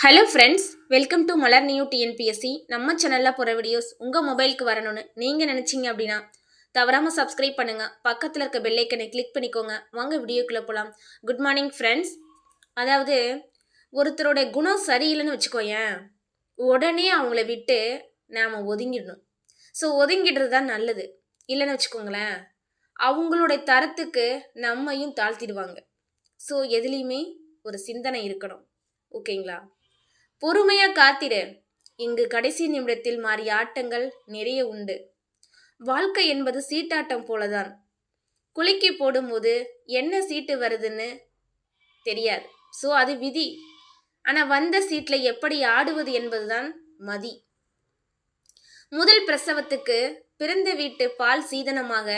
Hello friends welcome to Malar new TNPSC நம்ம சேனலில் போகிற வீடியோஸ் உங்கள் மொபைலுக்கு வரணும்னு நீங்கள் நினச்சிங்க அப்படின்னா தவறாமல் சப்ஸ்கிரைப் பண்ணுங்கள் பக்கத்தில் இருக்க பெல்லைக்கனை கிளிக் பண்ணிக்கோங்க. வாங்க வீடியோக்குள்ளே போகலாம் குட் மார்னிங் ஃப்ரெண்ட்ஸ் அதாவது ஒருத்தரோட குணம் சரியில்லைன்னு வச்சுக்கோயேன் உடனே அவங்கள விட்டு நாம் ஒதுங்கிடணும். ஸோ ஒதுங்கிடுறது தான் நல்லது. இல்லைன்னு வச்சுக்கோங்களேன் அவங்களோட தரத்துக்கு நம்மையும் தாழ்த்திடுவாங்க. ஸோ எதுலேயுமே ஒரு சிந்தனை இருக்கணும். ஓகேங்களா பொறுமையா காத்திரு. இங்கு கடைசி நிமிடத்தில் மாறிய ஆட்டங்கள் நிறைய உண்டு. வாழ்க்கை என்பது சீட்டாட்டம் போலதான். குலுக்கி போடும்போது என்ன சீட்டு வருதுன்னு தெரியாது. ஸோ அது விதி. ஆனால் வந்த சீட்டில் எப்படி ஆடுவது என்பதுதான் மதி. முதல் பிரசவத்துக்கு பிறந்த வீட்டு பால் சீதனமாக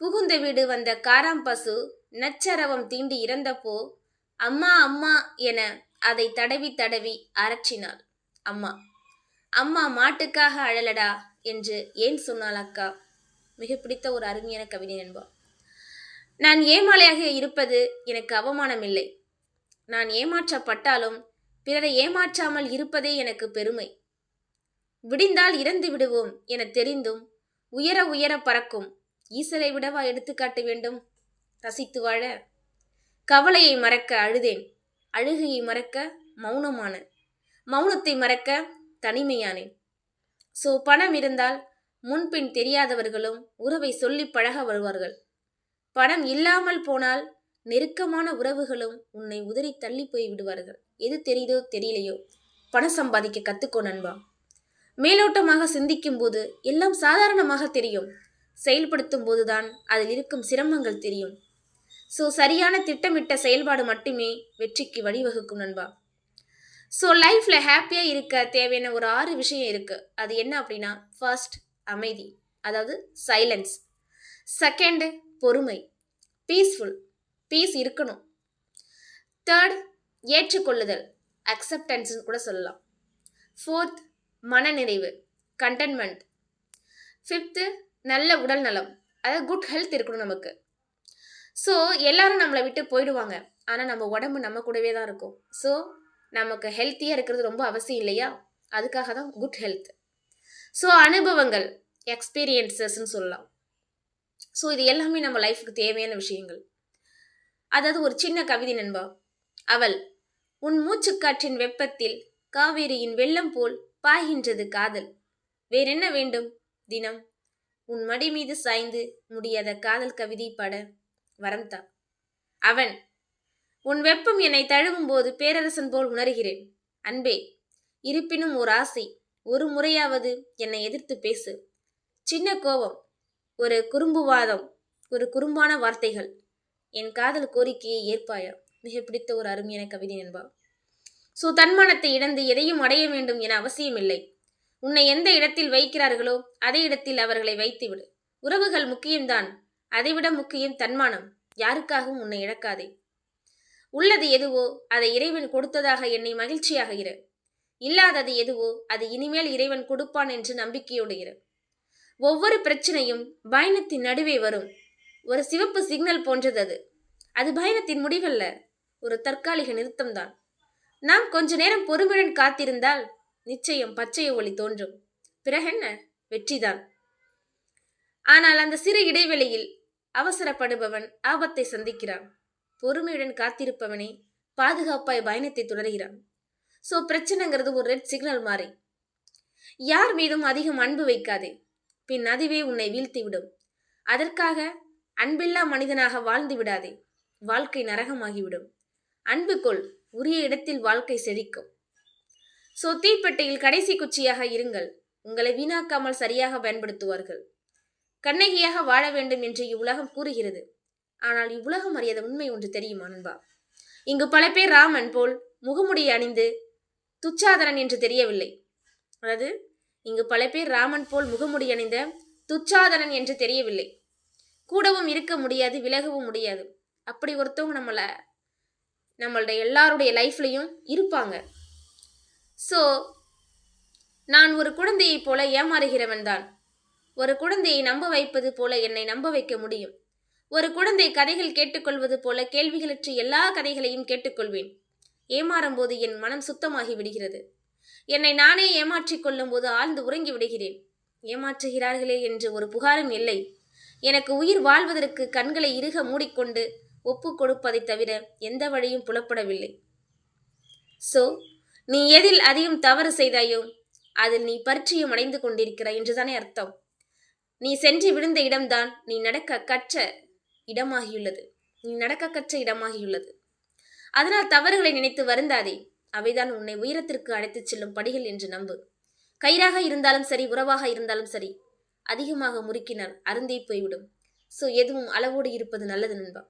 புகுந்த வீடு வந்த காராம் பசு நச்சரவம் தீண்டி இறந்தப்போ அம்மா அம்மா என அதை தடவி தடவி அரற்றினாள் அம்மா அம்மா மாட்டுக்காக அழலடா என்று ஏன் சொன்னாள் அக்கா? மிக பிடித்த ஒரு அருமையான கவிதை நண்பா நான் ஏமாளையாக இருப்பது எனக்கு அவமானம் இல்லை நான் ஏமாற்றப்பட்டாலும் பிறரை ஏமாற்றாமல் இருப்பதே எனக்கு பெருமை. விடிந்தால் இறந்து விடுவோம் என தெரிந்தும் உயர உயர பறக்கும். ஈசரை விடவா எடுத்துக்காட்ட வேண்டும்? ரசித்து வாழ கவலையை மறக்க அழுதேன். அழுகையை மறக்க மௌனமானேன். மௌனத்தை மறக்க தனிமையானேன். ஸோ பணம் இருந்தால் முன்பின் தெரியாதவர்களும் உறவை சொல்லி பழக வருவார்கள். பணம் இல்லாமல் போனால் நெருக்கமான உறவுகளும் உன்னை உதறி தள்ளி போய் விடுவார்கள். எது தெரியுதோ தெரியலையோ. பணம் சம்பாதிக்க கத்துக்கோ நண்பா. மேலோட்டமாக சிந்திக்கும் போது எல்லாம் சாதாரணமாக தெரியும். செயல்படுத்தும் போதுதான் அதில் இருக்கும் சிரமங்கள் தெரியும். ஸோ சரியான திட்டமிட்ட செயல்பாடு மட்டுமே வெற்றிக்கு வழிவகுக்கும் நண்பா. ஸோ லைஃப்பில் ஹாப்பியாக இருக்க தேவையான ஒரு ஆறு விஷயம் இருக்குது அது என்ன அப்படின்னா ஃபர்ஸ்ட் அமைதி. அதாவது சைலன்ஸ் செகண்டு பொறுமை. பீஸ்ஃபுல் பீஸ் இருக்கணும். தேர்ட் ஏற்றுக்கொள்ளுதல். அக்செப்டன்ஸ்னு கூட சொல்லலாம். ஃபோர்த் மனநிறைவு. கண்டென்மெண்ட் ஃபிஃப்த்து நல்ல உடல் நலம் அதாவது குட் ஹெல்த் இருக்கணும் நமக்கு. ஸோ எல்லாரும் நம்மளை விட்டு போயிடுவாங்க. ஆனால் நம்ம உடம்பு நம்ம கூடவே தான் இருக்கும். ஸோ நமக்கு ஹெல்த்தியாக இருக்கிறது ரொம்ப அவசியம் இல்லையா? அதுக்காக தான் குட் ஹெல்த் ஸோ அனுபவங்கள் எக்ஸ்பீரியன்சஸ்ன்னு சொல்லலாம். ஸோ இது எல்லாமே நம்ம லைஃபுக்கு தேவையான விஷயங்கள். அதாவது ஒரு சின்ன கவிதை நண்பா அவள் உன் மூச்சுக்காற்றின் வெப்பத்தில் காவேரியின் வெள்ளம் போல் பாய்கின்றது காதல். வேறென்ன வேண்டும்? தினம். உன் மடி மீது சாய்ந்து முடியாத காதல் கவிதை பட. வரம்தா. அவன் உன் வெப்பம் என்னை தழுவும் போது பேரரசன் போல் உணர்கிறேன். அன்பே இருப்பினும் ஒரு ஆசை ஒரு முறையாவது என்னை எதிர்த்து பேசு. சின்ன கோபம் ஒரு குறும்புவாதம் ஒரு குறும்பான வார்த்தைகள். என் காதல் கோரிக்கையை ஏற்பாயா? மிக பிடித்த ஒரு அருமையான கவிதை என்பா ஸோ தன்மானத்தை இழந்து எதையும் அடைய வேண்டும் என அவசியமில்லை. உன்னை எந்த இடத்தில் வைக்கிறார்களோ அதே இடத்தில் அவர்களை வைத்துவிடு. உறவுகள் முக்கியம்தான். அதைவிட முக்கியம் தன்மானம். யாருக்காகவும் உன்னை இழக்காதே. உள்ளது எதுவோ அதை இறைவன் கொடுத்ததாக என்னை மகிழ்ச்சியாக இரு. இல்லாதது எதுவோ அது இனிமேல் இறைவன் கொடுப்பான் என்று நம்பிக்கையோடு இரு. ஒவ்வொரு பிரச்சனையும் பயணத்தின் நடுவே வரும். ஒரு சிவப்பு சிக்னல் போன்றது அது. அது பயணத்தின் முடிவல்ல. ஒரு தற்காலிக நிறுத்தம்தான். நாம் கொஞ்ச நேரம் பொறுமையுடன் காத்திருந்தால் நிச்சயம் பச்சை ஒளி தோன்றும். பிறகென்ன? வெற்றிதான். ஆனால் அந்த சிறு இடைவெளியில் அவசரப்படுபவன் ஆபத்தை சந்திக்கிறான். பொறுமையுடன் காத்திருப்பவனே பாதுகாப்பாய் பயணத்தை தொடர்கிறான். ஸோ பிரச்சனைங்கிறது ஒரு ரெட் சிக்னல் மாறி. யார் மீதும் அதிகம் அன்பு வைக்காதே. பின் அதுவே உன்னை வீழ்த்திவிடும். அதற்காக அன்பில்லா மனிதனாக வாழ்ந்து விடாதே. வாழ்க்கை நரகமாகிவிடும். அன்பு கொள் உரிய இடத்தில் வாழ்க்கை செழிக்கும். ஸோ தீப்பெட்டையில் கடைசி குச்சியாக இருங்கள். உங்களை வீணாக்காமல் சரியாக பயன்படுத்துவார்கள். கண்ணகியாக வாழ வேண்டும் என்று இவ்வுலகம் கூறுகிறது. ஆனால் இவ்வுலகம் அறியாத உண்மை ஒன்று தெரியுமா நண்பா? இங்கு பல பேர் ராமன் போல் முகமுடி அணிந்து துச்சாதனன் என்று தெரியவில்லை. அதாவது இங்கு பல பேர் ராமன் போல் முகமுடி அணிந்த துச்சாதனன் என்று தெரியவில்லை. கூடவும் இருக்க முடியாது விலகவும் முடியாது. அப்படி ஒருத்தவங்க நம்மளை நம்மளுடைய எல்லாருடைய லைஃப்லையும் இருப்பாங்க. ஸோ நான் ஒரு குழந்தையைப் போல ஏமாறுகிறவன் தான். ஒரு குழந்தையை நம்ப வைப்பது போல என்னை நம்ப வைக்க முடியும். ஒரு குழந்தை கதைகள் கேட்டுக்கொள்வது போல கேள்விகளற்ற எல்லா கதைகளையும் கேட்டுக்கொள்வேன். ஏமாறும் போது என் மனம் சுத்தமாகி விடுகிறது. என்னை நானே ஏமாற்றிக் கொள்ளும் போது ஆழ்ந்து உறங்கி விடுகிறேன். ஏமாற்றுகிறார்களே என்று ஒரு புகாரும் இல்லை. எனக்கு உயிர் வாழ்வதற்கு கண்களை இறுக மூடிக்கொண்டு ஒப்பு கொடுப்பதை தவிர எந்த வழியும் புலப்படவில்லை. சோ நீ எதில் அதிகம் தவறு செய்தாயோ அதில் நீ பரிச்சயம் அடைந்து கொண்டிருக்கிறாய் என்றுதானே அர்த்தம். நீ சென்று விழுந்த இடம்தான் நீ நடக்க கற்ற இடமாகியுள்ளது. நீ நடக்க கற்ற இடமாகியுள்ளது. அதனால் தவறுகளை நினைத்து வருந்தாதே. அவைதான் உன்னை உயரத்திற்கு அழைத்துச் செல்லும் படிகள் என்று நம்பு. கயிறாக இருந்தாலும் சரி உறவாக இருந்தாலும் சரி அதிகமாக முறுக்கினால் அருந்தே போய்விடும். சோ எதுவும் அளவோடு இருப்பது நல்லது நண்பா.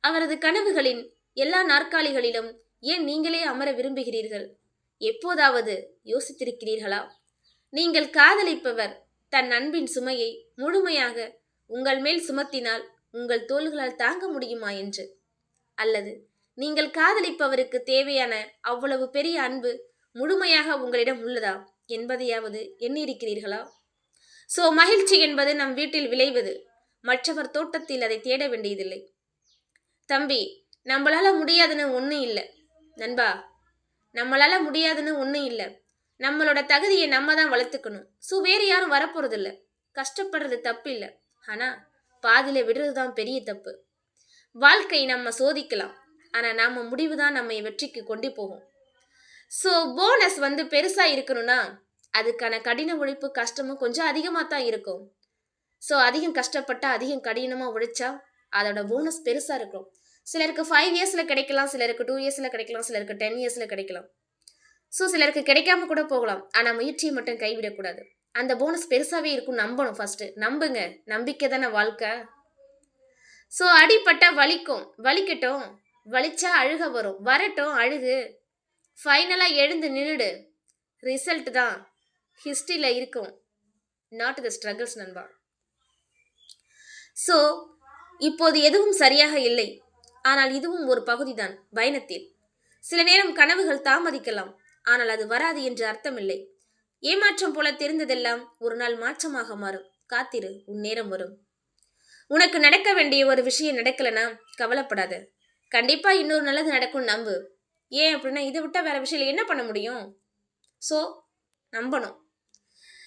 அவரது கனவுகளின் எல்லா நாற்காலிகளிலும் ஏன் நீங்களே அமர விரும்புகிறீர்கள்? எப்போதாவது யோசித்திருக்கிறீர்களா? நீங்கள் காதலிப்பவர் தன் அன்பின் சுமையை முழுமையாக உங்கள் மேல் சுமத்தினால் உங்கள் தோள்களால் தாங்க முடியுமா என்று? அல்லது நீங்கள் காதலிப்பவருக்கு தேவையான அவ்வளவு பெரிய அன்பு முழுமையாக உங்களிடம் உள்ளதா என்பதையாவது எண்ணியிருக்கிறீர்களா? சோ மகிழ்ச்சி என்பது நம் வீட்டில் விளைவது. மற்றவர் தோட்டத்தில் அதை தேட வேண்டியதில்லை. தம்பி நம்மளால முடியாதுன்னு ஒன்றும் இல்லை. நண்பா நம்மளால முடியாதுன்னு ஒன்றும் இல்லை. நம்மளோட தகுதியை நம்ம தான் வளர்த்துக்கணும். ஸோ வேறு யாரும் வரப்போகிறதில்ல கஷ்டப்படுறது தப்பு இல்லை ஆனால் பாதியில் விடுறது தான் பெரிய தப்பு. வாழ்க்கை நம்ம சோதிக்கலாம். ஆனால் நாம் முடிவு தான் நம்மை வெற்றிக்கு கொண்டு போகும். ஸோ போனஸ் வந்து பெருசாக இருக்கணும்னா அதுக்கான கடின உழைப்பு கஷ்டமும் கொஞ்சம் அதிகமாக தான் இருக்கும். ஸோ அதிகம் கஷ்டப்பட்டால் அதிகம் கடினமாக உழைச்சா அதோட போனஸ் பெருசாக இருக்கும். சிலருக்கு ஃபைவ் இயர்ஸில் கிடைக்கலாம் சிலருக்கு டூ இயர்ஸில் கிடைக்கலாம் சிலருக்கு டென் இயர்ஸில் கிடைக்கலாம். ஸோ சிலருக்கு கிடைக்காம கூட போகலாம். ஆனால் முயற்சியை மட்டும் கைவிடக்கூடாது. அந்த போனஸ் பெருசாகவே இருக்கும் நம்பணும் ஃபஸ்ட்டு நம்புங்க. நம்பிக்கை தானே வாழ்க்கை. ஸோ அடிப்பட்டா வலிக்கும். வலிக்கட்டும். வலிச்சா அழுக வரும். வரட்டும் அழுகு. ஃபைனலாக எழுந்து நின்றுடு ரிசல்ட் தான். ஹிஸ்ட்ரியில் இருக்கும். நாட் த ஸ்ட்ரகிள்ஸ் நண்பா. ஸோ இப்போது எதுவும் சரியாக இல்லை. ஆனால் இதுவும் ஒரு பகுதிதான். பயணத்தில். சில நேரம் கனவுகள் தாமதிக்கலாம். ஆனால் அது வராது என்று அர்த்தமில்லை. ஏமாற்றம் போல தெரிந்ததெல்லாம் ஒரு நாள் மாற்றமாக மாறும். காத்திரு உன் நேரம் வரும். உனக்கு நடக்க வேண்டிய ஒரு விஷயம் நடக்கலனா கவலைப்படாத. கண்டிப்பா இன்னொரு நல்லது நடக்கும் நம்பு. ஏன் அப்படின்னா இதை விட்டா வேற விஷயம் என்ன பண்ண முடியும்? ஸோ நம்பணும்.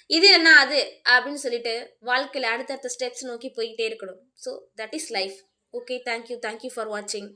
இது என்ன அது அப்படின்னு சொல்லிட்டு வாழ்க்கையில் அடுத்தடுத்த ஸ்டெப்ஸ் நோக்கி போய்கிட்டே இருக்கணும். So that is life okay thank you thank you for வாட்சிங்